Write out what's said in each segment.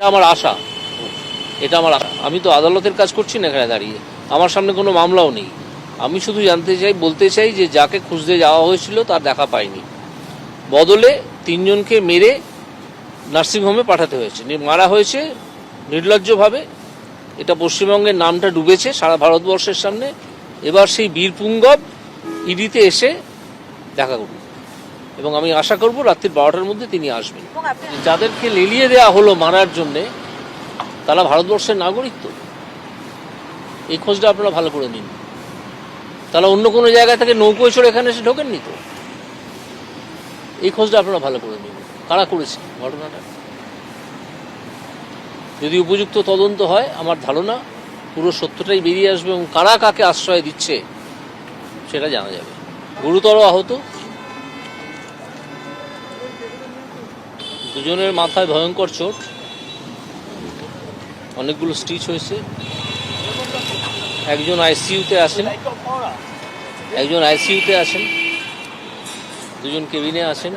এটা আমার আশা। এটা আমার আশা। আমি তো আদালতের কাজ করছি না এখানে দাঁড়িয়ে। আমার সামনে কোনো মামলাও নেই। আমি শুধু জানতে চাই, বলতে চাই যে যাকে খুঁজতে যাওয়া হয়েছিল তার দেখা পাইনি বদলে তিনজনকে মেরে নার্সিংহোমে পাঠাতে হয়েছে। মারা হয়েছে নির্লজ্জভাবে। এটা পশ্চিমবঙ্গের নামটা ডুবেছে সারা ভারতবর্ষের সামনে। এবার সেই বীরপুঙ্গব ইডিতে এসে দেখা করুন এবং আমি আশা করব রাত্রির বারোটার মধ্যে তিনি আসবেন। যাদেরকে লেলিয়ে দেওয়া হলো মারার জন্যে তারা ভারতবর্ষের নাগরিক তো। এই খোঁজটা আপনারা ভালো করে নিন। তাহলে অন্য কোনো জায়গা থেকে নৌকোয় চড়ে এখানে এসে ঢোকেননি তো? এই খোঁজটা আপনারা ভালো করে নিন। কারা করেছে ঘটনাটা? যদি উপযুক্ত তদন্ত হয় আমার ধারণা পুরো সত্যটাই বেরিয়ে আসবে এবং কারা কাকে আশ্রয় দিচ্ছে সেটা জানা যাবে। গুরুতর আহত দুজনের মাথায় ভয়ঙ্কর চোট। অনেকগুলো স্টিচ হয়েছে। একজন আইসিইউতে আছেন একজন আইসিইউতে আছেন দুজন কেবিনে আছেন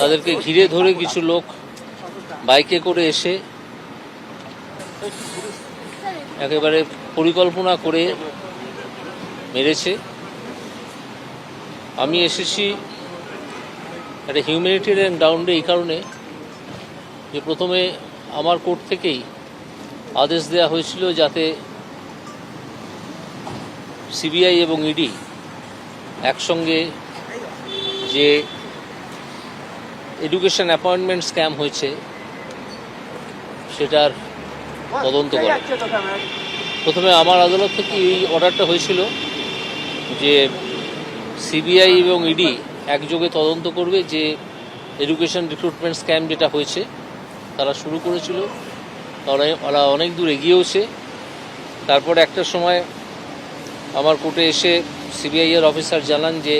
তাদেরকে ঘিরে ধরে কিছু লোক বাইকে করে এসে একেবারে পরিকল্পনা করে মেরেছে। আমি এসেছি একটা হিউম্যানিটেরিয়ান গ্রাউন্ডে এই কারণে যে প্রথমে আমার কোর্ট থেকেই আদেশ দেওয়া হয়েছিল যাতে সিবিআই এবং ইডি একসঙ্গে যে এডুকেশন অ্যাপয়েন্টমেন্ট স্ক্যাম হয়েছে সেটার তদন্ত করে প্রথমে আমার আদালত থেকে এই অর্ডারটা হয়েছিল যে সিবিআই এবং ইডি একযোগে তদন্ত করবে যে এডুকেশন রিক্রুটমেন্ট স্ক্যাম যেটা হয়েছে, তারা শুরু করেছিল। ওরা অনেক দূর এগিয়েওছে। তারপর একটা সময় আমার কোর্টে এসে সিবিআই এর অফিসার জানান যে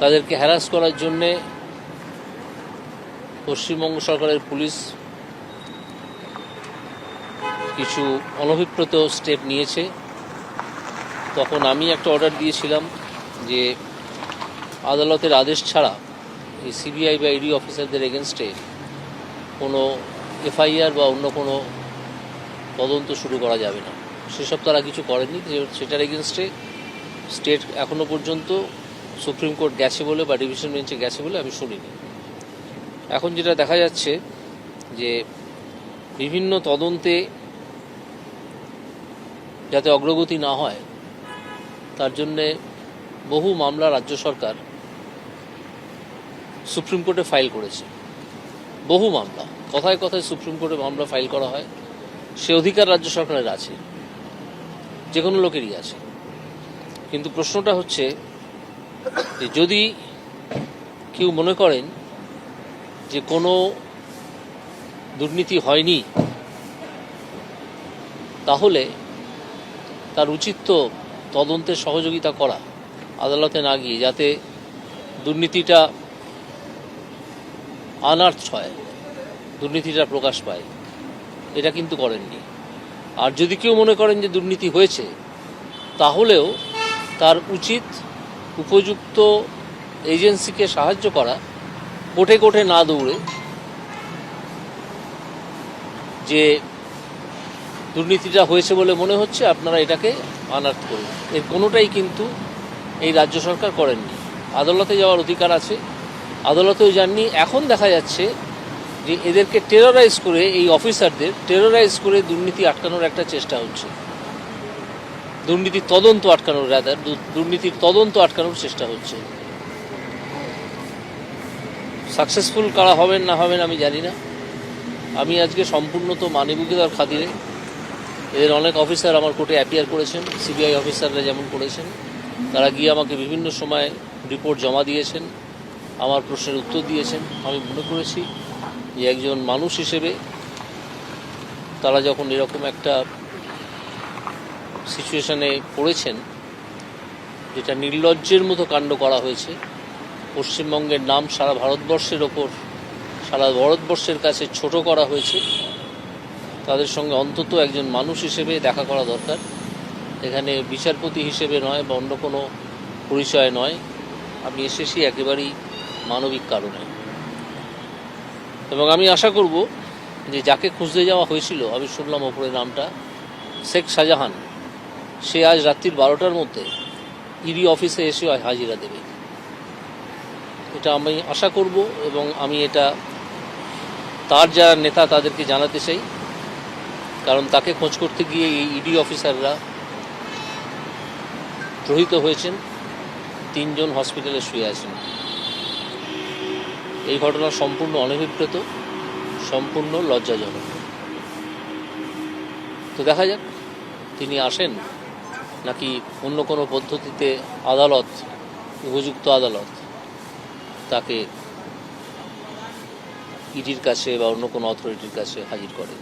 তাদেরকে হ্যারাস করার জন্যে পশ্চিমবঙ্গ সরকারের পুলিশ কিছু অনভিপ্রেত স্টেপ নিয়েছে। তখন আমি একটা অর্ডার দিয়েছিলাম যে আদালতের আদেশ ছাড়া এই সিবিআই বা ইডি অফিসারদের এগেনস্টে কোনো এফআইআর বা অন্য কোনো তদন্ত শুরু করা যাবে না। সেসব তারা কিছু করেনি সেটার এগেনস্টে স্টেট এখনও পর্যন্ত সুপ্রিম কোর্ট গেছে বলে বা ডিভিশন বেঞ্চে গেছে বলে আমি শুনিনি। এখন যেটা দেখা যাচ্ছে যে বিভিন্ন তদন্তে যাতে অগ্রগতি না হয়, তার জন্যে বহু মামলা রাজ্য সরকার সুপ্রিম কোর্টে ফাইল করেছে। বহু মামলা। কথায় কথায় সুপ্রিম কোর্টে মামলা ফাইল করা হয়। সে অধিকার রাজ্য সরকারের আছে। যে কোনো লোকেরই আছে। কিন্তু প্রশ্নটা হচ্ছে যে যদি কেউ মনে করেন যে কোনো দুর্নীতি হয়নি, তাহলে তার উচিত তো তদন্তে সহযোগিতা করা, আদালতে না গিয়ে, যাতে দুর্নীতিটা আনার্থ হয়। দুর্নীতিটা প্রকাশ পায়। এটা কিন্তু করেননি। আর যদি কেউ মনে করেন যে দুর্নীতি হয়েছে, তাহলেও তার উচিত উপযুক্ত এজেন্সিকে সাহায্য করা, কোটে কোটে না দৌড়ে, যে দুর্নীতিটা হয়েছে বলে মনে হচ্ছে, আপনারা এটাকে আনার্থ করুন। এর কোনোটাই কিন্তু এই রাজ্য সরকার করেননি। আদালতে যাওয়ার অধিকার আছে। আদালতেও যাননি। এখন দেখা যাচ্ছে যে এদেরকে টেরোরাইজ করে, এই অফিসারদের টেরোরাইজ করে দুর্নীতি আটকানোর একটা চেষ্টা হচ্ছে। দুর্নীতির তদন্ত আটকানোর রাদার দুর্নীতির তদন্ত আটকানোর চেষ্টা হচ্ছে। সাকসেসফুল কারা হবেন, না হবেন আমি জানি না। আমি আজকে সম্পূর্ণ তো মানবিকতার খাতিরে। এদের অনেক অফিসার আমার কোর্টে অ্যাপিয়ার করেছেন সিবিআই অফিসাররা যেমন করেছেন। তারা গিয়ে আমাকে বিভিন্ন সময় রিপোর্ট জমা দিয়েছেন। আমার প্রশ্নের উত্তর দিয়েছেন। আমি মনে করেছি যে একজন মানুষ হিসেবে তারা যখন এরকম একটা সিচুয়েশানে পড়েছেন, যেটা নির্লজ্জের মতো কাণ্ড করা হয়েছে, পশ্চিমবঙ্গের নাম সারা ভারতবর্ষের ওপর, সারা ভারতবর্ষের কাছে ছোট করা হয়েছে, তাদের সঙ্গে অন্তত একজন মানুষ হিসেবে দেখা করা দরকার। এখানে বিচারপতি হিসেবে নয় বা অন্য কোনো পরিচয় নয়। আমি এসেছি একেবারেই মানবিক কারণে। এবং আমি আশা করব যে যাকে খুঁজতে যাওয়া হয়েছিল আমি শুনলাম ওপরে নামটা, শেখ শাহজাহান, সে আজ রাত্রির বারোটার মধ্যে ইডি অফিসে এসে হাজিরা দেবে। এটা আমি আশা করব এবং আমি এটা তার যারা নেতা তাদেরকে জানাতে চাই, কারণ তাকে খোঁজ করতে গিয়ে এই ইডি অফিসাররা প্রহিত হয়েছেন, তিনজন হসপিটালে শুয়ে আছেন। এই ঘটনা সম্পূর্ণ অনভিপ্রেত, সম্পূর্ণ লজ্জাজনক। তো দেখা যাক, তিনি আসেন নাকি অন্য কোনো পদ্ধতিতে আদালত, উপযুক্ত আদালত তাকে ইডির কাছে বা অন্য কোনো অথরিটির কাছে হাজির করে।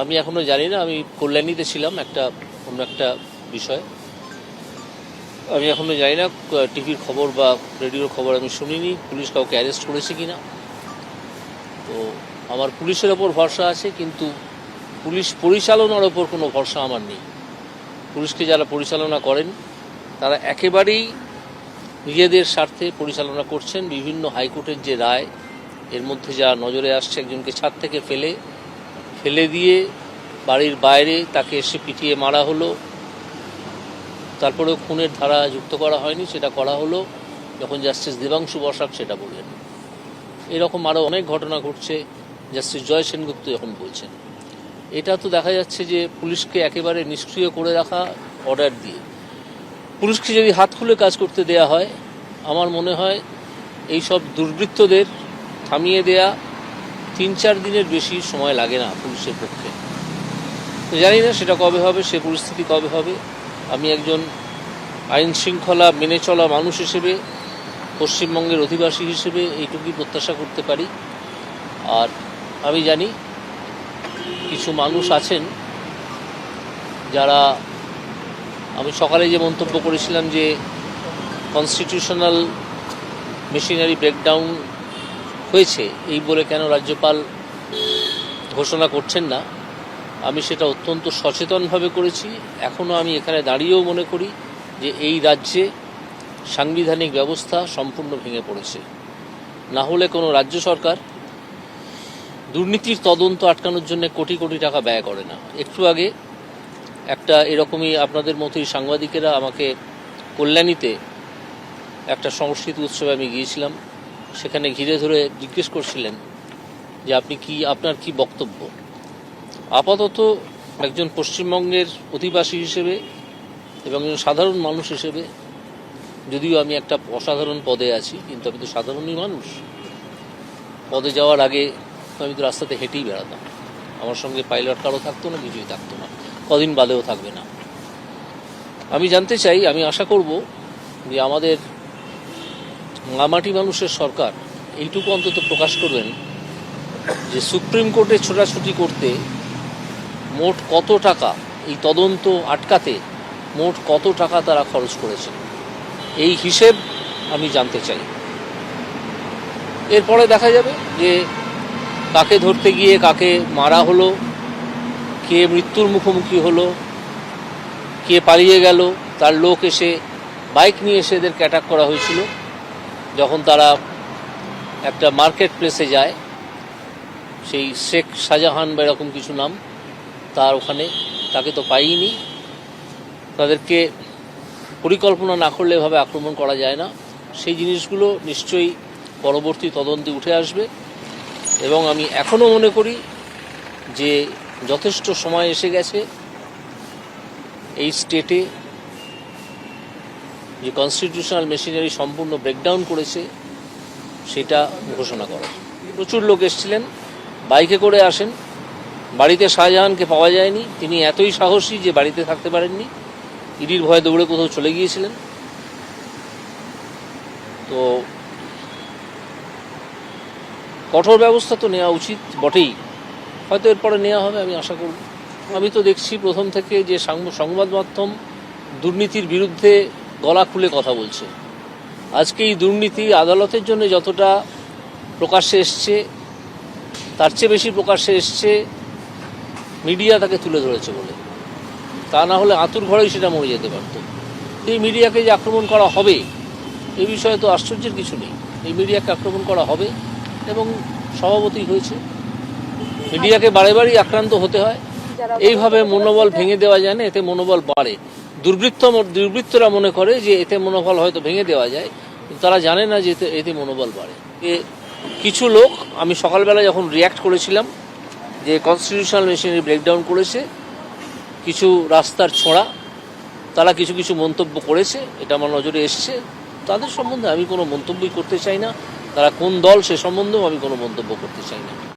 আমি এখনও জানি না, আমি কল্যাণীতে ছিলাম, একটা অন্য একটা বিষয়। আমি এখনও জানি না টিভির খবর বা রেডিওর খবর আমি শুনিনি। পুলিশ কাউকে অ্যারেস্ট করেছে কি না তো আমার পুলিশের ওপর ভরসা আছে, কিন্তু পুলিশ পরিচালনার ওপর কোনো ভরসা আমার নেই। পুলিশকে যারা পরিচালনা করেন, তারা একেবারেই নিজেদের স্বার্থে পরিচালনা করছেন। বিভিন্ন হাইকোর্টের যে রায়, এর মধ্যে যা নজরে আসছে, একজনকে ছাদ থেকে ফেলে ফেলে দিয়ে বাড়ির বাইরে তাকে এসে পিটিয়ে মারা হলো। তারপরেও খুনের ধারা যুক্ত করা হয়নি, সেটা করা হলো। যখন জাস্টিস দেবাংশু বসাক সেটা বললেন। এরকম আরও অনেক ঘটনা ঘটছে, জাস্টিস জয় সেনগুপ্ত যখন বলছেন। এটা তো দেখা যাচ্ছে যে পুলিশকে একেবারে নিষ্ক্রিয় করে রাখা অর্ডার দিয়ে। পুলিশকে যদি হাত খুলে কাজ করতে দেয়া হয়, আমার মনে হয় এই সব দুর্বৃত্তদের থামিয়ে দেয়া তিন চার দিনের বেশি সময় লাগে না পুলিশের পক্ষে। জানি না সেটা কবে হবে, সে পরিস্থিতি কবে হবে। আমি একজন আইন শৃঙ্খলা মেনে চলা মানুষ হিসেবে, পশ্চিমবঙ্গের অধিবাসী হিসেবে এইটুকুই প্রত্যাশা করতে পারি। আর আমি জানি কিছু মানুষ আছেন যারা, আমি সকালে যে মন্তব্য করেছিলাম যে কনস্টিটিউশনাল মেশিনারি ব্রেকডাউন হয়েছে, এই বলে কেন রাজ্যপাল ঘোষণা করছেন না। আমি সেটা অত্যন্ত সচেতনভাবে করেছি। এখনও আমি এখানে দাঁড়িয়েও মনে করি যে এই রাজ্যে সাংবিধানিক ব্যবস্থা সম্পূর্ণ ভেঙে পড়েছে। না হলে কোনো রাজ্য সরকার দুর্নীতির তদন্ত আটকানোর জন্য কোটি কোটি টাকা ব্যয় করে না। একটু আগে একটা এরকমই আপনাদের মতোই সাংবাদিকেরা আমাকে কল্যাণীতে একটা সংস্কৃতি উৎসবে আমি গিয়েছিলাম। সেখানে ঘিরে ধরে জিজ্ঞেস করছিলেন যে আপনি কি, আপনার কি বক্তব্য? আপাতত একজন পশ্চিমবঙ্গের অধিবাসী হিসেবে এবং একজন সাধারণ মানুষ হিসেবে, যদিও আমি একটা অসাধারণ পদে আছি, কিন্তু আমি তো সাধারণই মানুষ। পদে যাওয়ার আগে আমি তো রাস্তাতে হেঁটেই বেড়াতাম। আমার সঙ্গে পাইলট কারও থাকতো না, কিছুই থাকতো না। কদিন বাদেও থাকবে না। আমি জানতে চাই, আমি আশা করব যে আমাদের মামাটি মানুষের সরকার এইটুকু অন্তত প্রকাশ করবেন যে সুপ্রিম কোর্টে ছোটাছুটি করতে মোট কত টাকা এই তদন্ত আটকাতে মোট কত টাকা তারা খরচ করেছেন এই হিসেব আমি জানতে চাই। এরপরে দেখা যাবে যে কাকে ধরতে গিয়ে কাকে মারা হলো, কে মৃত্যুর মুখোমুখি হলো, কে পালিয়ে গেল, তার লোক এসে বাইক নিয়ে এসে এদেরকে অ্যাটাক করা হয়েছিল। যখন তারা একটা মার্কেট প্লেসে যায়, সেই শেখ শাহজাহান বা এরকম কিছু নাম তার ওখানে। তাকে তো পাইনি তাদেরকে পরিকল্পনা না করলে এভাবে আক্রমণ করা যায় না। সেই জিনিসগুলো নিশ্চয়ই পরবর্তী তদন্তে উঠে আসবে। এবং আমি এখনও মনে করি যে যথেষ্ট সময় এসে গেছে এই স্টেটে যে কনস্টিটিউশনাল মেশিনারি সম্পূর্ণ ব্রেকডাউন করেছে, সেটা ঘোষণা করা প্রচুর লোক এসেছিলেন। বাইকে করে আসেন। বাড়িতে শাহজাহানকে পাওয়া যায়নি। তিনি এতই সাহসী যে বাড়িতে থাকতে পারেননি। ইডির ভয়ে দৌড়ে কোথাও চলে গিয়েছিলেন। তো কঠোর ব্যবস্থা তো নেওয়া উচিত বটেই। হয়তো এরপরে নেওয়া হবে, আমি আশা করব। আমি তো দেখছি প্রথম থেকে যে সাংব- সংবাদ মাধ্যম দুর্নীতির বিরুদ্ধে গলা খুলে কথা বলছে। আজকে এই দুর্নীতি আদালতের জন্য যতটা প্রকাশ্যে এসছে, তার চেয়ে বেশি প্রকাশ্যে এসছে মিডিয়া তাকে তুলে ধরেছে বলে। তা না হলে আতুর ঘরেই সেটা মরে যেতে পারত। এই মিডিয়াকে যে আক্রমণ করা হবে এই বিষয়ে তো আশ্চর্যের কিছু নেই। এই মিডিয়াকে আক্রমণ করা হবে এবং স্বভাবতই হয়েছে। মিডিয়াকে বারে বারেই আক্রান্ত হতে হয়। এইভাবে মনোবল ভেঙে দেওয়া যায় না, এতে মনোবল বাড়ে। দুর্বৃত্ত দুর্বৃত্তরা মনে করে যে এতে মনোবল হয়তো ভেঙে দেওয়া যায় তারা জানে না যে এতে মনোবল বাড়ে। এ কিছু লোক, আমি সকালবেলা যখন রিয়াক্ট করেছিলাম যে কনস্টিটিউশনাল মেশিনারি ব্রেকডাউন করেছে, কিছু রাস্তার ছোঁড়া, তারা কিছু কিছু মন্তব্য করেছে, এটা আমার নজরে এসছে। তাদের সম্বন্ধে আমি কোনো মন্তব্যই করতে চাই না। তারা কোন দল সে সম্বন্ধেও আমি কোনো মন্তব্য করতে চাই না।